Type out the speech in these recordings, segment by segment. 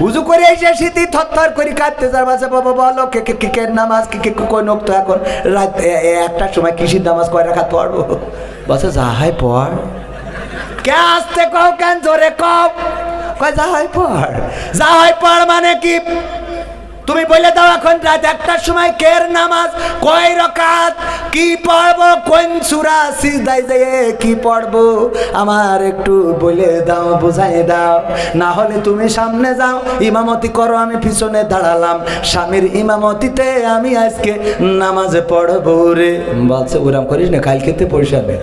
উজু করে এসে শীতি থরথর করে কাঁদতে যার মাঝে বাবা বলো, কে কে কে নামাজ, কে কে কই নোক তো এখন? রাত একটার সময় কৃষির নামাজ কয় রাখা পড়ব? বসে যা হয় পড়। কে আসতে কও, কেন জোরে কও? কয় যা হয় পড়। যা হয় পড় মানে কি? তুমি বলে দাও এখন রাত একটার সময় কের নামাজ? কয় রকাত? কি পড়ব? কোন সুরা সিজদায় যেয়ে কি পড়ব? আমার একটু বলে দাও, বুঝাই দাও। না হলে তুমি সামনে যাও, ইমামতি করো, আমি পিছনে দাঁড়ালাম। স্বামীর ইমামতিতে আমি আজকে নামাজে পড়ব রে। বলছে, ওরাম করিস না কালকে তে পয়সা নে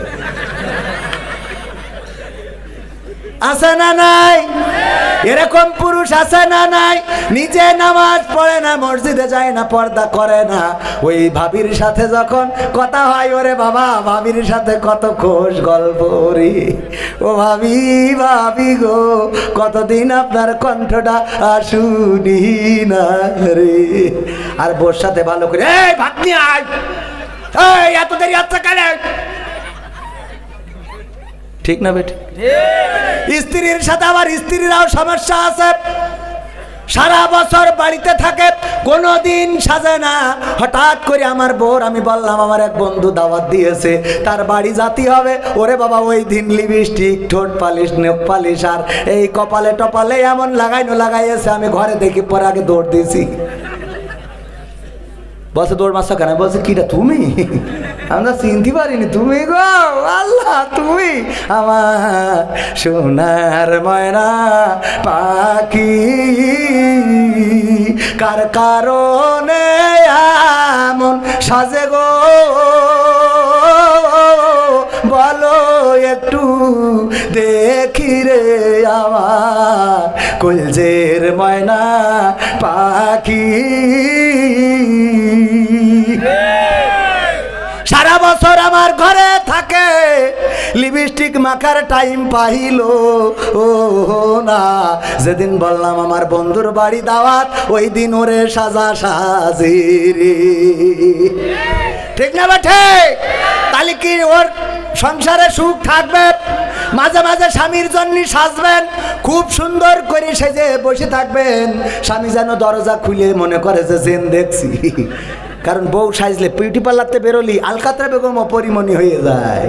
আছে না নাই? এরকম পুরুষ আছে না নাই? নিজে নামাজ পড়ে না, মসজিদে যায় না, পর্দা করে না। ওই ভাবির সাথে যখন কথা হয়, ওরে বাবা, ভাবির সাথে কত খোশ গল্প রে ও ভাবি ভাবি গো, কতদিন আপনার কণ্ঠটা শুনি না রে। আর বোর সাথে ভালো করে, এই ভাত আয়। এই, এত দেরি আচ্ছা কেন? ঠিক না বেটি? স্ত্রীর সাথে আবার স্ত্রীরাও সমস্যা আছে। সারা বছর বাড়িতে থাকে, কোনোদিন সাজে না। হঠাৎ করে আমার বোর, আমি বললাম, আমার এক বন্ধু দাওয়াত দিয়েছে, তার বাড়ি জাতি হবে। ওরে বাবা, ওই দিন লিপস্টিক, ঠোঁট পালিশ নেক পালিশ, আর এই কপালে টপালে এমন লাগাইনো লাগাইয়েছে, আমি ঘরে দেখি পরে আগে দৌড় দিয়েছি। বসে দৌড় মারছো কেন? বলছে, কিটা, তুমি? আমরা চিনতে পারিনি, তুমি গো? আল্লাহ, তুমি আমার সোনার ময়না পাখি। কার কারণে এমন সাজে গো? বলো একটু দেখি রে আমার কুলজের ময়না পাখি। ঘরে থাকে। লিপস্টিক মাখার টাইম পাইল। ও না। যেদিন বললাম আমার বন্ধুর বাড়ি দাওয়াত, ওই দিন ওরে সাজা সাজি রে ঠিক না বেঠে তাহলে ওর সংসারে সুখ থাকবে? মাঝে মাঝে স্বামীর জন্য সাজবেন, খুব সুন্দর করে সেজে বসে থাকবেন। স্বামী যেন দরজা খুলে মনে করে যে, জেন দেখছি। কারণ বউ সাজলে বিউটি পার্লারতে বেরোলি আলকাতরা বেগম অপরিমণি হয়ে যায়।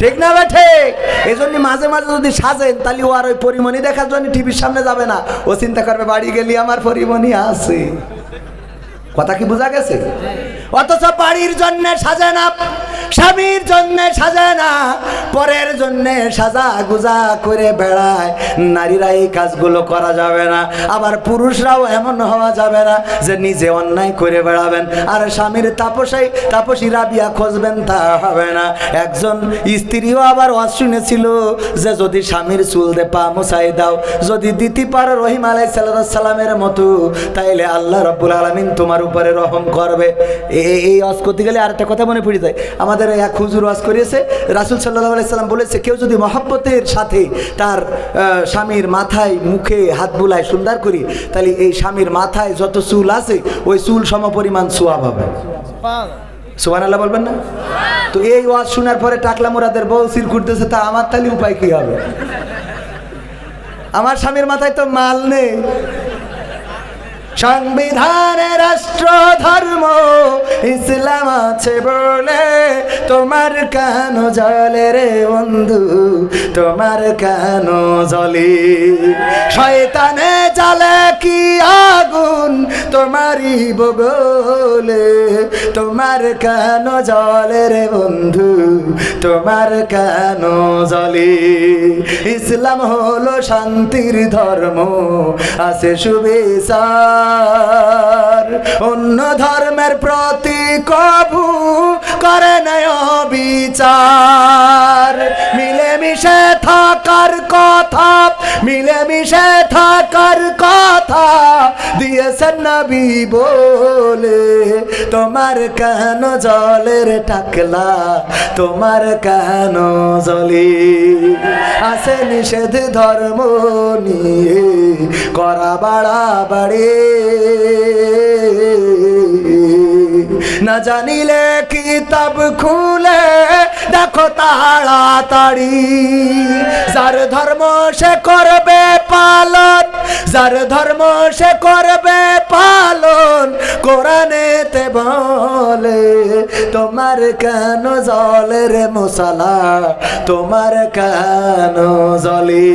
ঠিক না ঠিক? এই জন্য মাঝে মাঝে যদি সাজেন, তাহলে ও আর ওই পরিমণি দেখার জন্য টিভির সামনে যাবে না। ও চিন্তা করবে, বাড়ি গেলি আমার পরিমণি আছে। কথা কি বোঝা গেছে? অথচ বাড়ির জন্য সাজে না, স্বামীর জন্য সাজে না, পরের জন্য সাজা গুজা করে বেড়ায়। নারীরা এই কাজগুলো করা যাবে না, আবার পুরুষরাও এমন হওয়া যাবে না যে নিজে অন্যায় করে বেড়াবেন। আর স্বামীর তাপসাই তাপসী রাবিয়া খুঁজবেন তা হবে না। একজন স্ত্রীও আবার ওয়াজ শুনেছিল যে যদি স্বামীর চুল দে পা মুছাই দাও, যদি দিতে পারো রহিম আলাই সালামের মতো, তাইলে আল্লাহ রব্বুল আলমিন তোমার উপরে রহম করবে। এই ওয়াজ করতে গেলে আর একটা কথা মনে পড়ে যায়। আমাদের এক হুজুর ওয়াজ করিয়েছে রাসুল সাল্লাহ আলাইসাল্লাম বলেছে কেউ যদি মহাব্বতের সাথে তার স্বামীর মাথায় মুখে হাত বুলায় সুন্দর করি তাহলে এই স্বামীর মাথায় যত চুল আছে ওই চুল সমপরিমাণ সোয়াব হবে। সোহান আল্লাহ বলবেন না? তো এই ওয়াজ শোনার পরে টাকলা মোরাদের বউ সির ঘুরতেছে তা আমার তাহলে উপায় কি হবে? আমার স্বামীর মাথায় তো মাল নেই। সংবিধানে রাষ্ট্র ধর্ম ইসলাম আছে বলে। তোমার কেন জলে রে বন্ধু? তোমার কেন জলে? শয়তানে জ্বালে কি আগুন তোমারই বগলে? তোমার কেন জলে রে বন্ধু? তোমার কেন জলে? ইসলাম হলো শান্তির ধর্ম, আছে সুবিচার। অন্য ধর্মের প্রতি কবু করে নয় বিচার মিলেমিশে থাকার কথা, মিলেমিশে থাকার কথা দিয়েছেন নবী বলে, তোমার কেন জলের টাকলা? তোমার কেন জলে? আছে নিষেধ ধর্ম নিয়ে, করা বাড়া বাড়ে। না জানিলে কিতাব খুলে দেখো তাড়াতাড়ি যার ধর্ম সে করবে পালন, যার ধর্ম সে করবে পালন, কোরআনেতে বলে, তোমার কেন জলে রে মশালা? তোমার কেন জলে?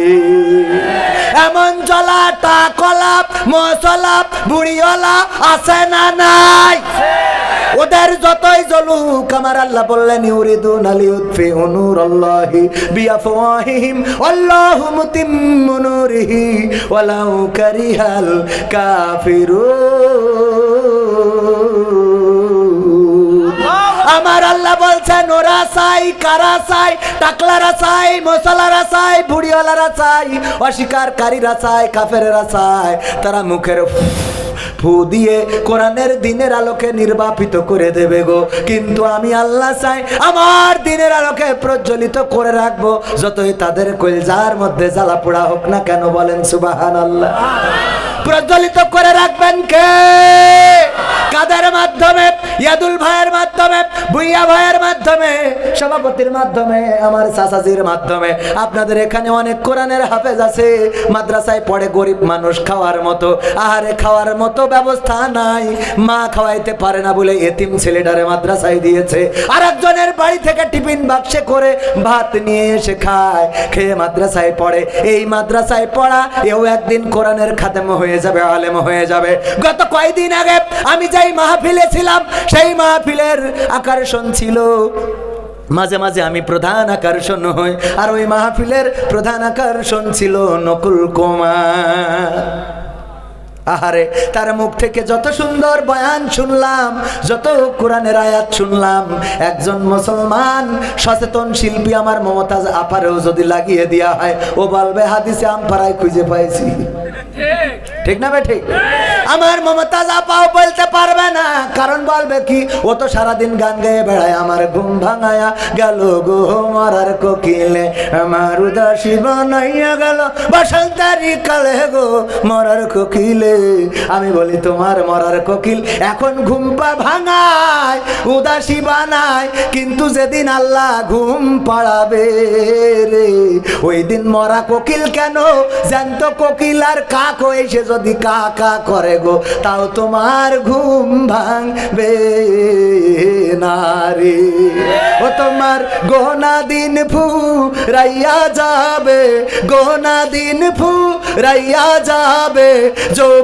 এমন জলাটা কলাপ, মশলাপ, বুড়িওয়ালা আছে না নাই? ওদের যতই জলুক আমার আল্লাহ বললেন, ইউরিদুন আলিউদ্ফি অনুর আল্লাহি বিআফওয়াহিহিম আল্লাহু মুতিম্মু নূরিহি, ওয়ালাউ কারিহাল কাফিরুন। আমার আল্লাহ বলছেন, ওরা চাই, কারা চাই? টাকলারা চাই, মশলারা চাই বুড়িওয়ালারা চাই অস্বীকারীরা চাই, কাফেরেরা চাই। তারা মুখের ফু দিয়ে কোরআনের দিনের আলোকে নির্বাপিত করে দেবে গো। কিন্তু আমি আল্লাহ চাই, আমার দিনের আলোকে প্রজ্বলিত করে রাখব। যতই তাদের কলজার মধ্যে জ্বালা পোড়া হোক না কেন বলেন সুবাহান আল্লাহ প্রজ্বলিত করে রাখবেন কে? কাদের মাধ্যমে? ইয়াদুল ভাইয়ের মাধ্যমে? বুইয়া ভাইয়ের মাধ্যমে, সভাপতির মাধ্যমে, আমার চাচাজির মাধ্যমে। আপনাদের এখানে অনেক কোরআনের হাফেজ আছে। মাদ্রাসায় পড়ে গরিব মানুষ খাওয়ার মতো। আহারে খাওয়ার মতো ব্যবস্থা নাই। মা খাওয়াইতে পারে না বলে এতিম ছেলেটারে মাদ্রাসায় দিয়েছে। আর একজনের বাড়ি থেকে টিফিন বাক্সে করে ভাত নিয়ে এসে খায়। খেয়ে মাদ্রাসায় পড়ে। এই মাদ্রাসায় পড়া, এও একদিন কোরআনের খাদেম হয়ে যাবে, আলেম হয়ে যাবে। গত কয়দিন আগে আমি যেই মাহফিলে ছিলাম, সেই মাহফিলের আকর্ষণ ছিল। মাঝে মাঝে আমি প্রধান আকর্ষণ হই। আর ওই মাহফিলের প্রধান আকর্ষণ ছিল নকুল কুমার। আহারে, তার মুখ থেকে যত সুন্দর বয়ান শুনলাম, যত কোরআনের আয়াত শুনলাম, একজন মুসলমান সচেতন শিল্পী আমার মমতাজ আপারেও যদি লাগিয়ে দেওয়া হয়, ও বলবে, হাদিসে আমপাড়ায় খুঁজে পাইছি। ঠিক না ঠিক? আমার মমতাজ আপাও বলতে পারবে না। কারণ বলবে কি, ও তো সারাদিন গান গেয়ে বেড়ায়, আমার ঘুম ভাঙায়া গেল গো মরার কোকিলে। আমার উদাসী বানাইয়া গেল, বসন্তারি কালে গো মরার কোকিলে। আমি বলি, তোমার মরার কোকিল এখন ঘুম পা ভাঙায়, উদাসী বানায়, কিন্তু যেদিন আল্লাহ ঘুম পাড়াবে রে, ওই দিন মরা কোকিল কেন? জ্যান্ত কোকিল আর কাক এসে যদি কা কা করে গো, তাও তোমার ঘুম ভাঙবে না রে। ও তোমার গোনা দিন ফু রাইয়া যাবে, গোনা দিন ফু রাইয়া যাবে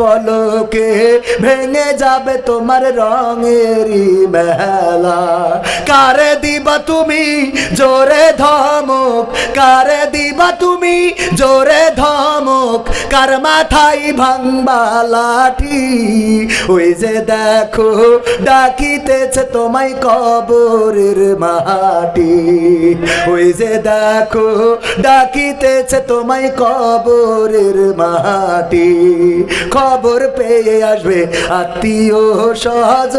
পলকে ভেঙে যাবে তোমার রঙেরই মেলা। কারে দিবা তুমি জোরে ধমক? কারে দিবা তুমি জোরে ধমক? কার মাথায় ভাঙবা লাঠি? ওই যে দেখো, ডাকিতেছে তোমায় কবরের মাটি। ওই যে দেখো, ডাকিতেছে তোমায় কবরের মাটি। খবর পেয়ে আসবে আত্মীয় সহজ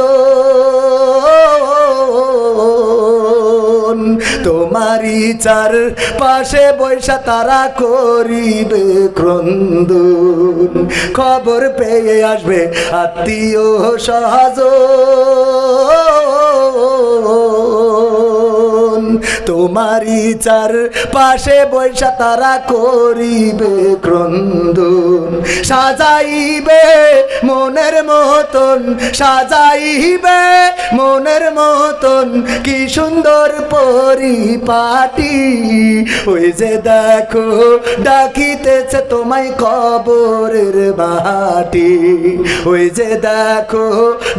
তোমারি চার পাশে বৈশা তারা করিবে ক্রন্দন। খবর পেয়ে আসবে আত্মীয় সহজ তোমারই চার পাশে বৈশা তারা করিবে ক্রন্দন। সাজাইবে মনের মতন, সাজাইবে মনের মতন, কি সুন্দর পরিপাটি। ওই যে দেখো, ডাকিতেছে তোমায় কবরের মাটি ওই যে দেখো,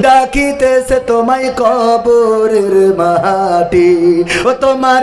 ডাকিতেছে তোমায় কবরের মাটি ও তোমার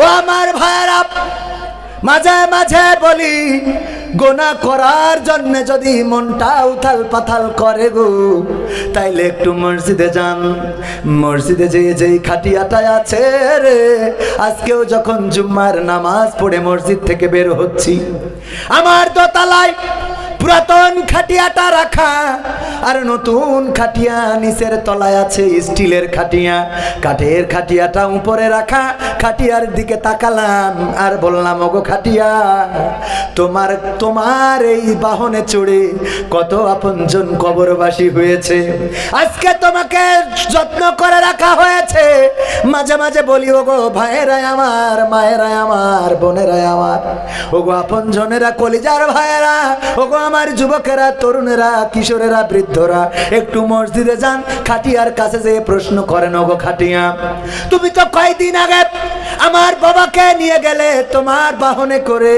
ও আমার ভাইরা, মাঝে মাঝে বলি, গোনা করার জন্য যদি মনটা উথাল পাথাল করে গো, তাইলে একটু মসজিদে যান। মসজিদে যে যেই খাটিয়াটায় আছে রে, আজকেও যখন জুম্মার নামাজ পড়ে মসজিদ থেকে বের হচ্ছি। আমার দোতলায় পুরাতন খাটিয়াটা রাখা। আর নতুন খাটিয়া, নিচের তলায় আছে স্টিলের খাটিয়া। কাঠের খাটিয়াটা উপরে রাখা, খাটিয়ার দিকে তাকালাম, আর বললাম, ওগো খাটিয়া, তোমার তোমার এই বাহনে চড়ে কত আপনজন কবরবাসী হয়েছে। আজকে তোমাকে যত্ন করে রাখা হয়েছে। মাঝে মাঝে বলি, ওগো ভাইয়েরাই আমার, মায়েরাই আমার, বোনেরাই আমার। ওগো আপনজনেরা কলিজার ভাইয়েরা, ওগো আমার যুবকেরা, তরুণেরা, কিশোরেরা, বৃদ্ধরা, একটু মসজিদে যান, খাটিয়ার কাছে যেয়ে প্রশ্ন করেন, ওগো খাটিয়া, তুমি তো কয়দিন আগে আমার বাবাকে নিয়ে গেলে, তোমার বাহনে করে?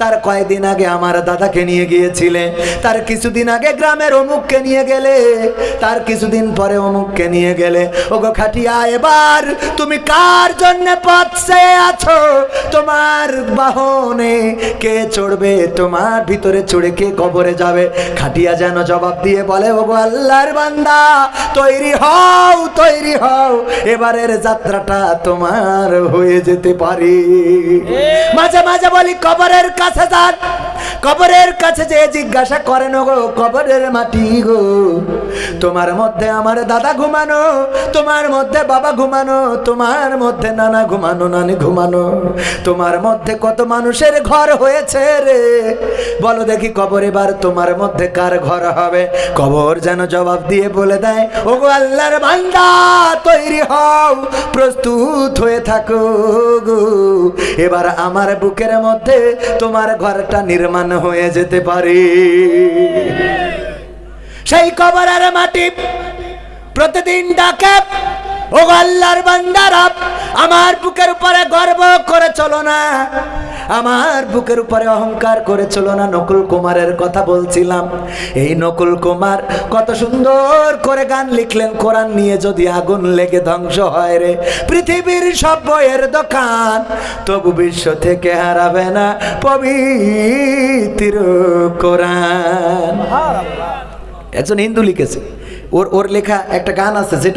তার কয়দিন আগে আমার দাদাকে নিয়ে গিয়েছিলে? তার কিছুদিন আগে গ্রামের অমুককে নিয়ে গেলে? তার কিছুদিন পরে অমুককে নিয়ে গেলে? ওগো খাটিয়া, এবার তুমি কার জন্য পথ আছো? তোমার বাহনে কে চড়বে? তোমার ভিতরে চড়ে কে কবরে যাবে। খাটিয়া যেন জবাব দিয়ে বলে, ওগো আল্লাহর বান্দা, তৈরি হও তৈরি হও। এবারের যাত্রাটা তোমার হয়ে যেতে পারে। মাঝে মাঝে বলি, কবরের কাছে যান, কবরের কাছে যে জিজ্ঞাসা করেন গো কবরের মাটি গো? তোমার মধ্যে আমার দাদা ঘুমানো, তোমার মধ্যে বাবা ঘুমানো, তোমার মধ্যে নানা ঘুমানো, নানি ঘুমানো। তোমার মধ্যে কত মানুষের ঘর হয়েছে রে? বলো দেখি কবর এবার তোমার মধ্যে কার ঘর হবে? কবর যেন জবাব দিয়ে বলে দেয়, ওগো আল্লাহর বান্দা, তৈরি হও, প্রস্তুত হয়ে থাকো গো। এবার আমার বুকের মধ্যে তোমার ঘরটা নির্মাণ হয়ে যেতে পারে। সেই কবরের মাটি। প্রতিদিন ডাকে, ও আল্লাহর বান্দারা, আমার বুকের উপরে গর্ব করে চলো না। আমার বুকের উপরে অহংকার করে চলো না। নকুল কুমারের কথা বলছিলাম। এই নকুল কুমার কত সুন্দর করে গান লিখলেন। কোরআন নিয়ে যদি আগুন লেগে ধ্বংস হয় রে, পৃথিবীর সব বইয়ের দোকান তবু বিশ্ব থেকে হারাবে না পবিত্র কোরআন। একজন হিন্দু লিখেছে। ওর ওর লেখা একটা গান আছে যেটা